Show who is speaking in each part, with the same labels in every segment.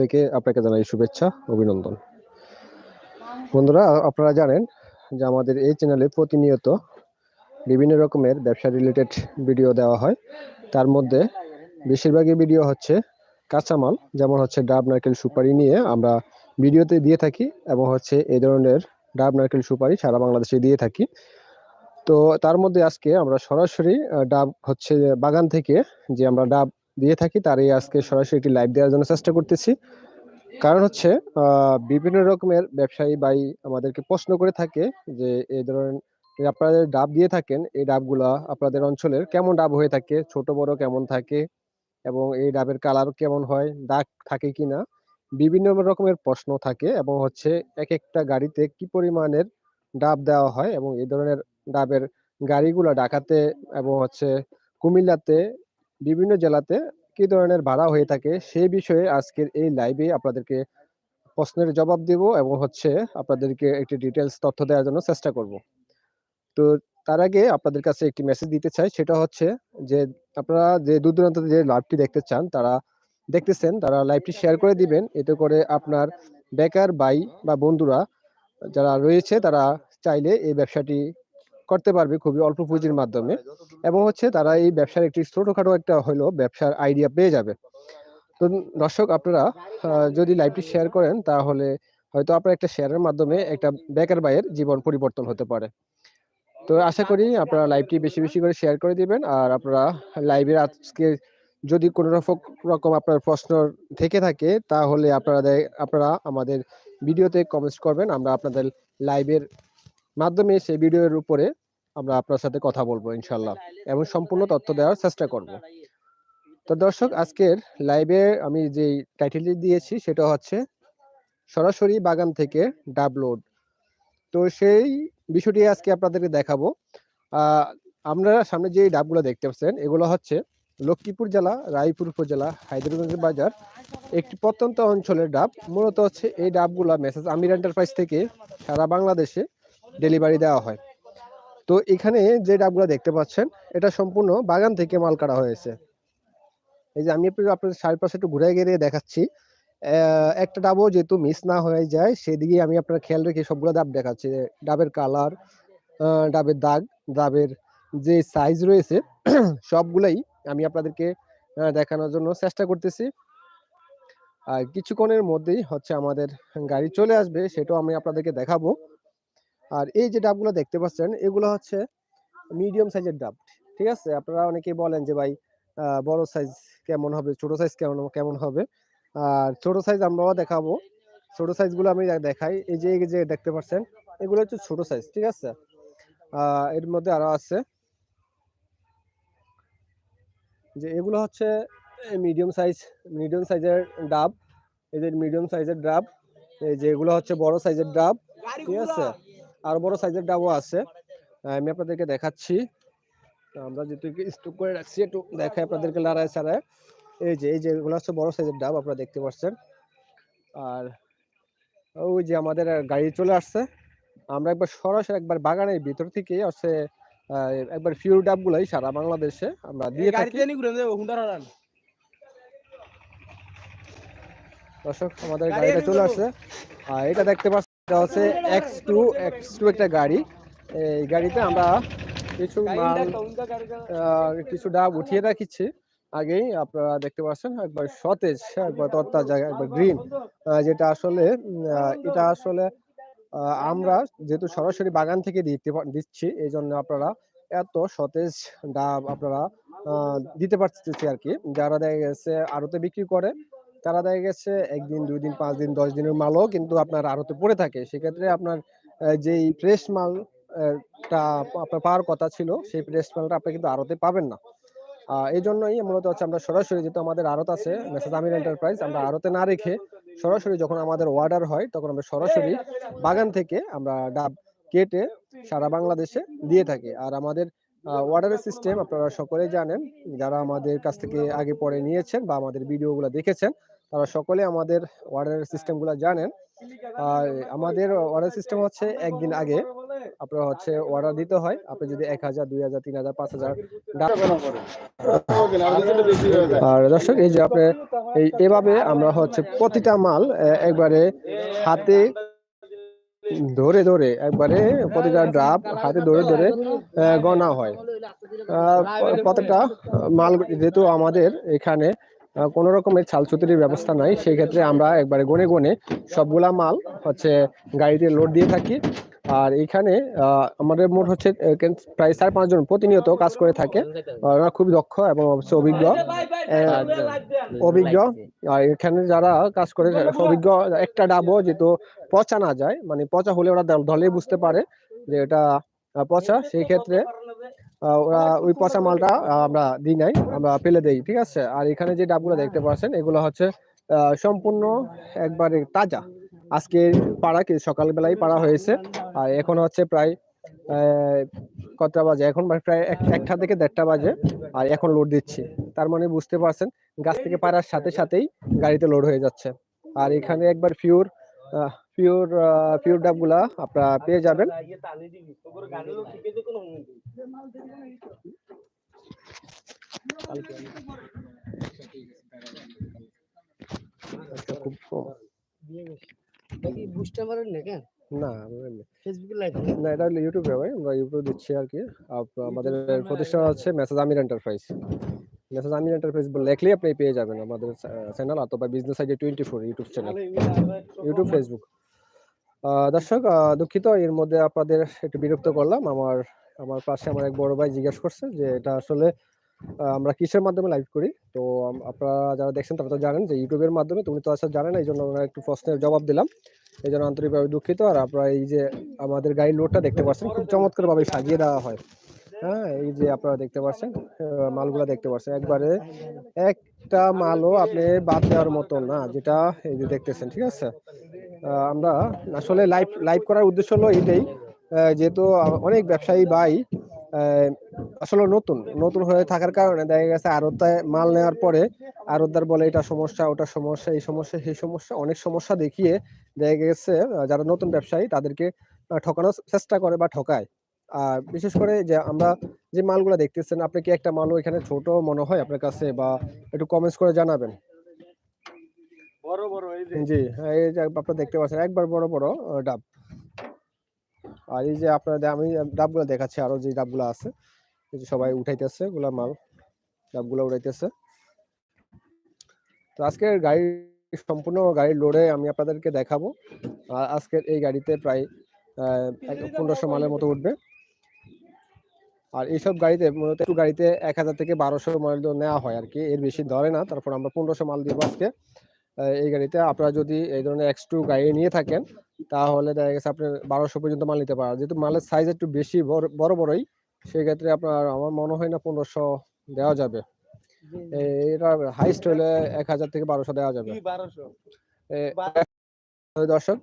Speaker 1: থেকে আপনাকে জানাই শুভেচ্ছা, অভিনন্দন। বন্ধুরা, আপনারা জানেন যে আমাদের এই চ্যানেলে প্রতিনিয়ত বিভিন্ন রকমের ব্যবসা রিলেটেড ভিডিও দেওয়া হয়। তার মধ্যে বেশিরভাগই ভিডিও হচ্ছে কাঁচামাল, যেমন হচ্ছে ডাব, নারকেল, সুপারি নিয়ে আমরা ভিডিওতে দিয়ে থাকি এবং হচ্ছে এই ধরনের ডাব, নারকেল, সুপারি সারা বাংলাদেশে দিয়ে থাকি। তো তার মধ্যে আজকে আমরা সরাসরি ডাব হচ্ছে বাগান থেকে যে আমরা ডাব দিয়ে থাকি, তারই আজকে সরাসরি একটি লাইভ দেওয়ার জন্য চেষ্টা করতেছি। কারণ হচ্ছে বিভিন্ন রকমের ব্যবসায়ী বাই আমাদেরকে প্রশ্ন করে থাকে যে, এই ধরনের আপনারা ডাব দিয়ে থাকেন, এই ডাবগুলা আপনাদের অঞ্চলের কেমন ডাব হয়ে থাকে? ছোট, বড় কেমন থাকে? এবং এই ডাবের কালার কেমন হয়? দাগ থাকে কি না বিভিন্ন রকমের প্রশ্ন থাকে এবং হচ্ছে এক একটা গাড়িতে কি পরিমাণের ডাব দেওয়া হয় এবং এই ধরনের ডাবের গাড়িগুলো ঢাকাতে এবং হচ্ছে কুমিল্লাতে বিভিন্ন জেলাতে কি ধরনের ভাড়া হয়ে থাকে সেই বিষয়ে আজকের এই লাইভে আপনাদেরকে প্রশ্নের জবাব দেব এবং হচ্ছে আপনাদেরকে একটি ডিটেলস তথ্য দেওয়ার জন্য চেষ্টা করব। তো তার আগে আপনাদের কাছে একটি মেসেজ দিতে চাই, সেটা হচ্ছে যে আপনারা যে দূর দূরান্ত যে লাইভটি দেখতে চান, তারা দেখতেছেন, তারা লাইভটি শেয়ার করে দিবেন। এতে করে আপনার বেকার ভাই বা বন্ধুরা যারা রয়েছে, তারা চাইলে এই ব্যবসাটি করতে পারবে খুবই অল্প পুঁজির মাধ্যমে। এবং হচ্ছে তারা এই ব্যবসার একটি ছোটখাটো একটা হলো ব্যবসার আইডিয়া পেয়ে যাবে। তো দর্শক, আপনারা যদি লাইভটি শেয়ার করেন, তাহলে হয়তো আপনার একটা শেয়ারের মাধ্যমে একটা বেকার ভাইয়ের জীবন পরিবর্তন হতে পারে। তো আশা করি আপনারা লাইভটি বেশি বেশি করে শেয়ার করে দিবেন। আর আপনারা লাইভের আজকে যদি কোনো রকম রকম আপনার প্রশ্ন থেকে থাকে, তাহলে আপনারা আপনারা আমাদের ভিডিওতে কমেন্টস করবেন। আমরা আপনাদের লাইভের মাধ্যমে সেই ভিডিওর উপরে আমরা আপনার সাথে কথা বলব ইনশাল্লাহ এবং সম্পূর্ণ তথ্য দেওয়ার চেষ্টা করব। তো দর্শক, আজকের লাইভে আমি যে টাইটেলটি দিয়েছি, সেটা হচ্ছে সরাসরি বাগান থেকে ডাবলোড। তো সেই বিষয়টি আজকে আপনাদেরকে দেখাবো। আমরা সামনে যে ডাবগুলো দেখতে পাচ্ছেন, এগুলো হচ্ছে লক্ষ্মীপুর জেলা, রায়পুর উপজেলা, হায়দ্রাবাদ বাজার, একটি প্রত্যন্ত অঞ্চলের ডাব। মূলত হচ্ছে এই ডাবগুলা মেসেজ আমির এন্টারপ্রাইজ থেকে সারা বাংলাদেশে ডেলিভারি দেওয়া হয়। তো এখানে যে ডাবগুলো দেখতে পাচ্ছেন, এটা সম্পূর্ণ বাগান থেকে মাল কাটা হয়েছে। এই যে আমি একটু আপনাদের চারপাশে একটু ঘুরে গিয়ে দেখাচ্ছি। একটা ডাবও যেহেতু মিস না হয়ে যায়, সেদিকে আমি আপনার খেয়াল রেখে সবগুলো ডাব দেখাচ্ছি। ডাবের কালার ডাবের দাগ, ডাবের যে সাইজ রয়েছে, সবগুলাই আমি আপনাদেরকে দেখানোর জন্য চেষ্টা করতেছি। আর কিছুক্ষণের মধ্যেই হচ্ছে আমাদের গাড়ি চলে আসবে, সেটাও আমি আপনাদেরকে দেখাবো। আর এই যে ডাবগুলো দেখতে পাচ্ছেন, এগুলো হচ্ছে মিডিয়াম সাইজের ডাব, ঠিক আছে? আপনারা অনেকেই বলেন যে, ভাই বড় সাইজ কেমন হবে? ছোট সাইজ কেমন কেমন হবে? আর ছোট সাইজ আমরাও দেখাবো। ছোট সাইজগুলো আমি দেখাই। এই যে এই যে দেখতে পাচ্ছেন, এগুলো হচ্ছে ছোট সাইজ ঠিক আছে? এর মধ্যে আরও আছে। যে, এগুলো হচ্ছে মিডিয়াম সাইজ মিডিয়াম সাইজের ডাব। এদের মিডিয়াম সাইজের ডাব। এই যে, এগুলো হচ্ছে বড় সাইজের ডাব, ঠিক আছে? আর বড় সাইজের ডাবও আছে। আমি আপনাদেরকে দেখাচ্ছি। আমরা যেহেতু স্টক করে রাখছি একটু দেখাই আপনাদেরকে লড়াই ছাড়ায় এই যে এই যে এগুলো হচ্ছে বড় সাইজের ডাব আপনারা দেখতে পাচ্ছেন। আর ওই যে আমাদের গাড়ি চলে আসছে। আমরা একবার সরাসরি একবার বাগানের ভিতর থেকে হচ্ছে আহ, একবার ফিউর ডাবগুলাই সারা বাংলাদেশে আমরা দিয়ে থাকি। দর্শক আমাদের গাড়িটা চলে আসছে। আর এটা দেখতে পাচ্ছেন এটা হচ্ছে এক্স টু এক্স টু একটা গাড়ি। এই গাড়িতে আমরা কিছু মাল কিছু ডাব উঠিয়ে রাখিছি আগেই আপনারা দেখতে পাচ্ছেন একবার সতেজ একবার তরতাজা একবার গ্রিন যেটা আসলে এটা আসলে আহ, আমরা যেহেতু সরাসরি বাগান থেকে দিতে দিচ্ছি এই জন্য আপনারা এত সতেজ ডাব আপনারা আহ, দিতে পারতেছি আর কি। যারা দেখা গেছে আড়তে বিক্রি করে তারা দেখা গেছে একদিন দুই দিন পাঁচ দিন দশ দিনের মালও কিন্তু আপনার আড়তে পড়ে থাকে। সেক্ষেত্রে আপনার যেই ফ্রেশ মাল আপনার পাওয়ার কথা ছিল, সেই ফ্রেশ মালটা আপনি কিন্তু আড়তে পাবেন না। এই জন্যই মূলত হচ্ছে আমরা সরাসরি যেহেতু আমাদের আড়ত আছে মেসেজ আমির এন্টারপ্রাইজ আমরা আড়তে না রেখে সরাসরি যখন আমাদের অর্ডার হয়, তখন আমরা সরাসরি বাগান থেকে আমরা ডাব কেটে সারা বাংলাদেশে দিয়ে থাকি। আর আমাদের অর্ডারের সিস্টেম আপনারা সকলেই জানেন, যারা আমাদের কাছ থেকে আগে পরে নিয়েছেন বা আমাদের ভিডিওগুলো দেখেছেন তারা সকলে আমাদের অর্ডারের সিস্টেমগুলো জানেন। আর আমাদের অর্ডার সিস্টেম হচ্ছে একদিন আগে। আপনার হচ্ছে অর্ডার দিতে হয় আপনি যদি এক হাজার দুই হাজার তিন হাজার পাঁচ হাজার আর দর্শক এই যে আপনি এই এভাবে আমরা হচ্ছে প্রতিটা মাল একবারে হাতে ধরে ধরে একবারে প্রতিটা ড্রাপ হাতে ধরে ধরে গণা হয়। আহ, প- প্রত্যেকটা মাল যেহেতু আমাদের এখানে কোনো রকমের ছালছুতির ব্যবস্থা নাই। সেই ক্ষেত্রে আমরা একবারে গনে গনে সবগুলা মাল হচ্ছে গাড়িতে লোড দিয়ে থাকি। আর এখানে আমাদের মোট হচ্ছে প্রায় চার পাঁচজন প্রতিনিয়ত কাজ করে থাকে। ওরা খুবই দক্ষ এবং অবশ্যই অভিজ্ঞ। অভিজ্ঞ। আর এখানে যারা কাজ করে অভিজ্ঞ, একটা ডাবো যেহেতু পচা না যায় মানে পচা হলে ওরা দলেই বুঝতে পারে যে এটা পচা। সেই ক্ষেত্রে ওরা ওই পচা মালটা আমরা দিই নাই আমরা ফেলে দেই ঠিক আছে? আর এখানে যে ডাবগুলো দেখতে পাচ্ছেন এগুলো হচ্ছে সম্পূর্ণ একবারে তাজা। আজকে পাড়া কি? সকালবেলায় পাড়া হয়েছে। আর এখন হচ্ছে প্রায় কতটা বাজে? এখন প্রায় এক- একটা থেকে দেড়টা বাজে। আর এখন লোড দিচ্ছি। তার মানে বুঝতে পারছেন গাছ থেকে পাড়ার সাথে সাথেই গাড়িতে লোড হয়ে যাচ্ছে। আর এখানে একবার পিওর পিওর পিওর ডাবগুলা আপনারা পেয়ে যাবেন। আচ্ছা, আমরা দিচ্ছি আর কি। আমাদের প্রতিষ্ঠান হচ্ছে মেসেজ মেসেজ আপনি পেয়ে যাবেন আমাদের চ্যানেল অথবা business ID twenty four YouTube channel YouTube Facebook দর্শক দুঃখিত। এর মধ্যে আপনাদের একটু বিরক্ত করলাম। আমার আমার পাশে আমার এক বড় ভাই জিজ্ঞেস করছে যে, এটা আসলে আমরা কিসের মাধ্যমে লাইভ করি? তো আপনারা যারা দেখছেন তারা তো জানেন যে ইউটিউবের মাধ্যমে তুমি তো আসলে জানেন এই জন্য আমরা একটু প্রশ্নের জবাব দিলাম। এই জন্য আন্তরিকভাবে দুঃখিত। আর আপনারা এই যে আমাদের গাড়ির লোডটা দেখতে পাচ্ছেন, খুব চমৎকারভাবে সাজিয়ে দেওয়া হয়। হ্যাঁ এই যে আপনারা দেখতে পাচ্ছেন মালগুলা দেখতে পাচ্ছেন। একবারে একটা মালও আপনি বাদ দেওয়ার মতো না, যেটা এই যে দেখতেছেন, ঠিক আছে? আমরা আসলে লাইভ লাইভ করার উদ্দেশ্য হলো এটাই যেহেতু অনেক ব্যবসায়ী ভাই আসলে নতুন নতুন হয়ে থাকার কারণে দেখা গেছে আড়তায় মাল নেওয়ার পরে আড়তদার বলে এটা সমস্যা, ওটা সমস্যা, এই সমস্যা, সেই সমস্যা, অনেক সমস্যা দেখিয়ে দেখা গেছে যারা নতুন ব্যবসায়ী তাদেরকে ঠকানোর চেষ্টা করে বা ঠকায়। আর বিশেষ করে যে আমরা যে মালগুলো দেখতেছেন আপনি কি একটা মালও এখানে ছোট মনে হয় আপনার কাছে বা একটু কমেন্টস করে জানাবেন?
Speaker 2: বড় বড় এই যে।
Speaker 1: জি হ্যাঁ, এই যে আপনারা দেখতে পাচ্ছেন একবার বড় বড় ডাব। আর এই যে আপনাদের আমি ডাবগুলো দেখাচ্ছি আরও যে ডাবগুলো আছে। এই যে সবাই উঠাইতেছে ওগুলা মাল ডাবগুলো উঠাইতেছে তো আজকের গাড়ি সম্পূর্ণ গাড়ির লোডে আমি আপনাদেরকে দেখাবো। আর আজকের এই গাড়িতে প্রায় পনেরোশো মালের মতো উঠবে। আর এইসব গাড়িতে মূলত একটু গাড়িতে এক হাজার থেকে বারোশো মাল নেওয়া হয় আর কি। এর বেশি ধরে না তারপর আমরা পনেরোশো মাল দিব আজকে। এই গাড়িতে আপনারা যদি এই ধরনের এক্স টু গাড়ি নিয়ে থাকেন তাহলে দেখা গেছে আপনি বারোশো পর্যন্ত মাল নিতে পারেন। যেহেতু মালের সাইজ একটু বেশি বড় বড় বড়ই সেক্ষেত্রে আপনার আমার মনে হয় না পনেরোশো দেওয়া যাবে। এটা হাইস্ট হলে এক হাজার থেকে বারোশো দেওয়া যাবে। দর্শক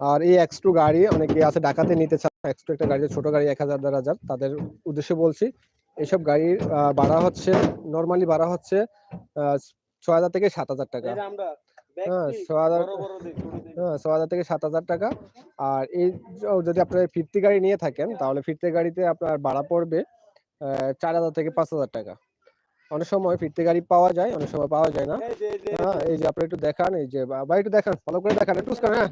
Speaker 1: আর এই এক্স টু গাড়ি অনেকে আছে ঢাকাতে নিতে চান এক্স টু একটা গাড়ি ছোট গাড়ি এক হাজার দেড় হাজার তাদের উদ্দেশ্যে বলছি এইসব গাড়ির ভাড়া হচ্ছে নর্মালি ভাড়া হচ্ছে আহ, ছয় হাজার থেকে সাত হাজার টাকা। হ্যাঁ ছ হাজার হ্যাঁ ছ হাজার থেকে সাত হাজার টাকা। আর এই যদি আপনার ফিরতি গাড়ি নিয়ে থাকেন তাহলে ফিরতি গাড়িতে আপনার ভাড়া পড়বে আহ, চার হাজার থেকে পাঁচ হাজার টাকা। অনেক সময় ফিরতে গাড়ি পাওয়া যায় অনেক সময় পাওয়া যায় না। হ্যাঁ এই যে আপনি একটু দেখান এই যে বা- একটু দেখান ভালো করে দেখান একটু হ্যাঁ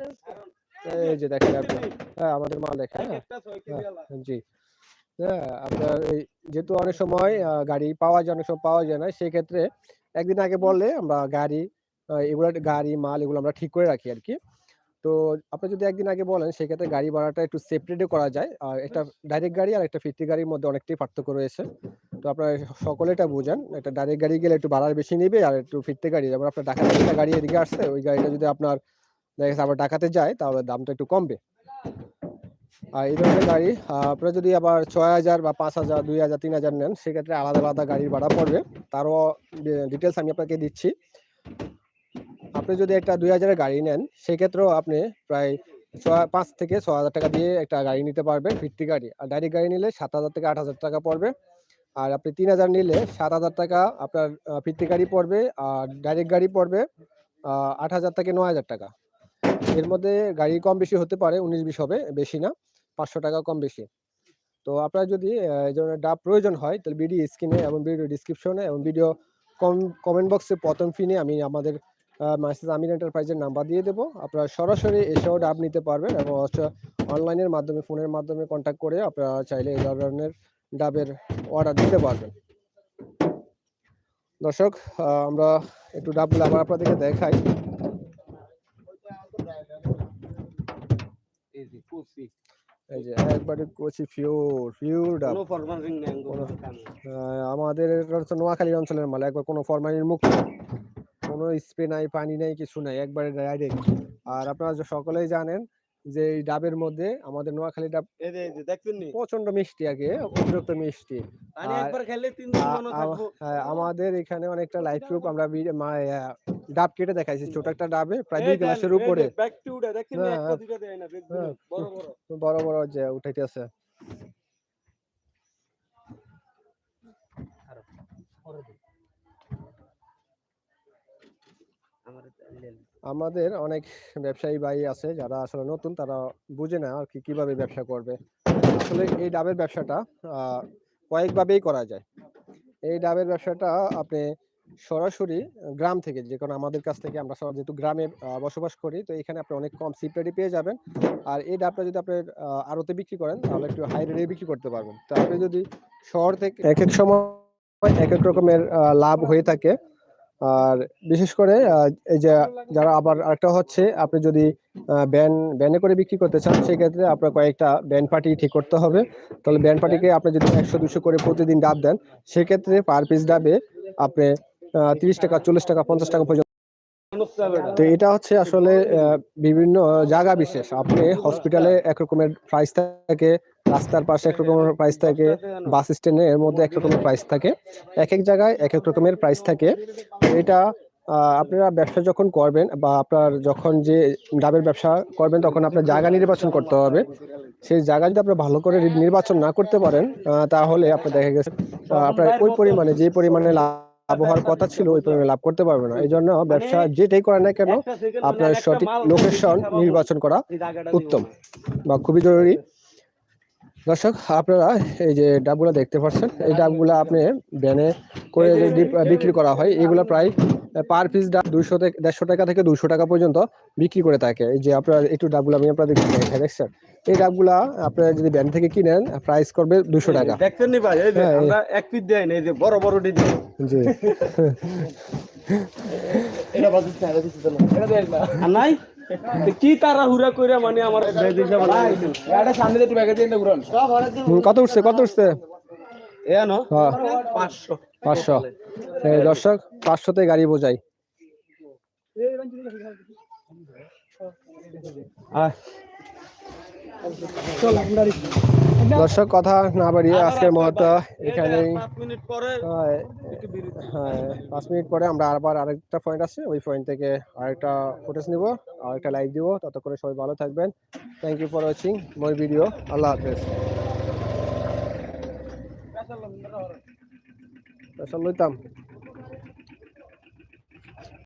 Speaker 1: এই যে দেখেন আপনি। হ্যাঁ আমাদের মাল দেখেন হ্যাঁ।
Speaker 2: কেজি আলা
Speaker 1: জি। হ্যাঁ আপনার যেহেতু অনেক সময় গাড়ি পাওয়া যায় অনেক সময় পাওয়া যায় না সেই ক্ষেত্রে একদিন আগে বললে আমরা গাড়ি এগুলো গাড়ি মাল এগুলো আমরা ঠিক করে রাখি আর কি তো আপনি যদি একদিন আগে বলেন সেক্ষেত্রে গাড়ি ভাড়াটা একটু সেপারেটে করা যায়। আর একটা ডাইরেক্ট গাড়ি আর একটা ফিরতি গাড়ির মধ্যে অনেকটাই পার্থক্য রয়েছে। তো আপনারা সকলে এটা বুঝেন একটা ডাইরেক্ট গাড়ি গেলে একটু ভাড়া বেশি নেবে আর একটু ফিরতে গাড়ি যেমন আপনার ঢাকা থেকে গাড়ি এদিকে আসছে ওই গাড়িটা যদি আপনার দেখা আবার ঢাকাতে যায়, তাহলে দামটা একটু কমবে। আর এই ধরনের গাড়ি আপনারা যদি আবার ছয় হাজার বা পাঁচ হাজার, দুই হাজার, তিন হাজার নেন, সেক্ষেত্রে আলাদা আলাদা গাড়ির ভাড়া পড়বে। তারও ডিটেলস আমি আপনাকে দিচ্ছি। আপনি যদি একটা দুই হাজারের গাড়ি নেন, সেক্ষেত্রেও আপনি প্রায় ছয়, পাঁচ থেকে ছ হাজার টাকা দিয়ে একটা গাড়ি নিতে পারবেন, ভিত্তি গাড়ি। আর ডাইরেক্ট গাড়ি নিলে সাত হাজার থেকে আট হাজার টাকা পড়বে। আর আপনি তিন হাজার নিলে সাত হাজার টাকা আপনার ভিত্তি গাড়ি পড়বে, আর ডাইরেক্ট গাড়ি পড়বে আট হাজার থেকে ন হাজার টাকা। এর মধ্যে গাড়ি কম বেশি হতে পারে, উনিশ, বিশ হবে, বেশি না, পাঁচশো টাকা কম বেশি। তো আপনার যদি এই ধরনের ডাব প্রয়োজন হয়, তাহলে ভিডিও স্ক্রিনে এবং ভিডিও ডিসক্রিপশনে এবং ভিডিও কম কমেন্ট বক্সে প্রথম ফিনে আমি আমাদের মাসেজ আমির এন্টারপ্রাইজের নাম্বার দিয়ে দেবো। আপনারা সরাসরি এসেও ডাব নিতে পারবেন এবং অনলাইনের মাধ্যমে ফোনের মাধ্যমে কন্ট্যাক্ট করে আপনারা চাইলে এই ধরনের ডাবের অর্ডার দিতে পারবেন। দর্শক আমরা একটু ডাবগুলো আবার আপনাদেরকে দেখাই
Speaker 2: এই যে কুচি
Speaker 1: এই যে একবারে কচি ফিউর ফিউর ডাব
Speaker 2: কোনো ফরমালিন
Speaker 1: আহ, আমাদের হচ্ছে নোয়াখালী অঞ্চলের মাল একবার কোনো ফরমালিন মুক্ত কোনো স্প্রে নাই পানি নাই কিছু নাই একবারে ডাইরেক্ট আর আপনারা তো সকলেই জানেন যে এই ডাবের মধ্যে আমাদের নোয়াখালী ডাব
Speaker 2: এই যে দেখছেন নি?
Speaker 1: প্রচণ্ড মিষ্টি আগে অতিরিক্ত মিষ্টি।
Speaker 2: পানি একবার খেলে তিন দিন
Speaker 1: আ- আ-
Speaker 2: থাকব।
Speaker 1: হ্যাঁ, আমাদের এখানে অনেকটা লাইফ প্রুফ আমরা ভিডি- মা- আহ, ডাব কেটে দেখাইছি ছোট একটা ডাবে প্রায় দুই গ্লাসের উপরে।
Speaker 2: ব্যাক টু উড়ে দেখছেন নি?
Speaker 1: হ্যাঁ,
Speaker 2: একটা দুইটা দেয় না বেগ
Speaker 1: হ্যাঁ।
Speaker 2: বড় বড়
Speaker 1: বড়। বড় যে উঠাইতেছে।
Speaker 2: আমার
Speaker 1: আমাদের অনেক ব্যবসায়ী ভাই আছে যারা আসলে নতুন তারা বুঝে না আর কি কীভাবে ব্যবসা করবে। আসলে এই ডাবের ব্যবসাটা কয়েকভাবেই করা যায়। এই ডাবের ব্যবসাটা আপনি সরাসরি গ্রাম থেকে যে কারণ আমাদের কাছ থেকে আমরা সবাই যেহেতু গ্রামে বসবাস করি তো এখানে আপনি অনেক কম সিপ্রেডি পেয়ে যাবেন। আর এই ডাবটা যদি আপনি আড়তে বিক্রি করেন তাহলে একটু হাই রেটে বিক্রি করতে পারবেন। তো আপনি যদি শহর থেকে এক এক সময় এক এক রকমের লাভ হয়ে থাকে আর বিশেষ করে এই যে যারা আবার আরেকটা হচ্ছে, আপনি যদি ব্যান, ব্যানে করে বিক্রি করতে চান, সেক্ষেত্রে আপনার কয়েকটা ব্যান পার্টি ঠিক করতে হবে। তাহলে ব্যান পার্টিকে আপনি যদি একশো, দুশো করে প্রতিদিন ডাব দেন, সেক্ষেত্রে পার পিস ডাবে আপনি তিরিশ টাকা, চল্লিশ টাকা, পঞ্চাশ টাকা পর্যন্ত তো এটা হচ্ছে আসলে বিভিন্ন জায়গা বিশেষ। আপনি হসপিটালে একরকমের প্রাইস থাকে, রাস্তার পাশে একরকমের প্রাইস থাকে বাস স্ট্যান্ডে এর মধ্যে এক রকমের প্রাইস থাকে। এক এক জায়গায় এক এক রকমের প্রাইস থাকে। এটা আপনারা ব্যবসা যখন করবেন বা আপনার যখন যে ডাবের ব্যবসা করবেন, তখন আপনার জায়গা নির্বাচন করতে হবে। সেই জায়গা যদি আপনি ভালো করে নির্বাচন না করতে পারেন তাহলে আপনার দেখা গেছে আপনার ওই পরিমাণে, যে পরিমাণে লাভ হওয়ার কথা ছিল ওই পরিমাণে লাভ করতে পারবে না। এই জন্য ব্যবসা যেটাই করেন না কেন আপনার সঠিক লোকেশন নির্বাচন করা উত্তম বা খুবই জরুরি। দর্শক আপনারা এই যে ডাবগুলো দেখতে পাচ্ছেন এই ডাবগুলো আপনি ব্যানে করে বিক্রি করা হয় এগুলো প্রায় পার পিস ডাব দুইশো থেকে দেড়শো টাকা থেকে দুইশো টাকা পর্যন্ত বিক্রি করে থাকে। এই যে আপনার একটু ডাবগুলো আমি আপনাদের দেখছেন? এই ডাবগুলা আপনারা যদি ব্যান থেকে কিনেন প্রাইস করবে দুশো টাকা।
Speaker 2: দেখছেন নি ভাই? এই যে
Speaker 1: হ্যাঁ,
Speaker 2: আমরা এক পিস দেয় না এই যে বড় বড় ডিজাইন।
Speaker 1: জি।
Speaker 2: এটা বাজে চাইলে দিতে না এটা দেখ না। আর নাই? কি তারা হুরা কইরা মানে আমার এটা সামনে দিয়ে ব্যাগে দিয়ে ঘুরান। সব হারে
Speaker 1: হুম, কত উঠছে কত উঠছে?
Speaker 2: এ না
Speaker 1: হ্যাঁ।
Speaker 2: 500
Speaker 1: পাঁচশো। এই দর্শক পাঁচশোতে গাড়ি বোঝাই।
Speaker 2: আয়।
Speaker 1: দর্শক কথা না বাড়িয়ে আজকের মতো এখানেই
Speaker 2: 5 মিনিট পরে একটু বিরতি
Speaker 1: পাঁচ মিনিট পরে আমরা আবার আরেকটা পয়েন্ট আছে ওই পয়েন্ট থেকে আরেকটা ফুটেজ নিব আরেকটা লাইক দিব। ততক্ষণে সবাই ভালো থাকবেন। Thank you for watching more video আল্লাহ হাফেজ। লইতাম।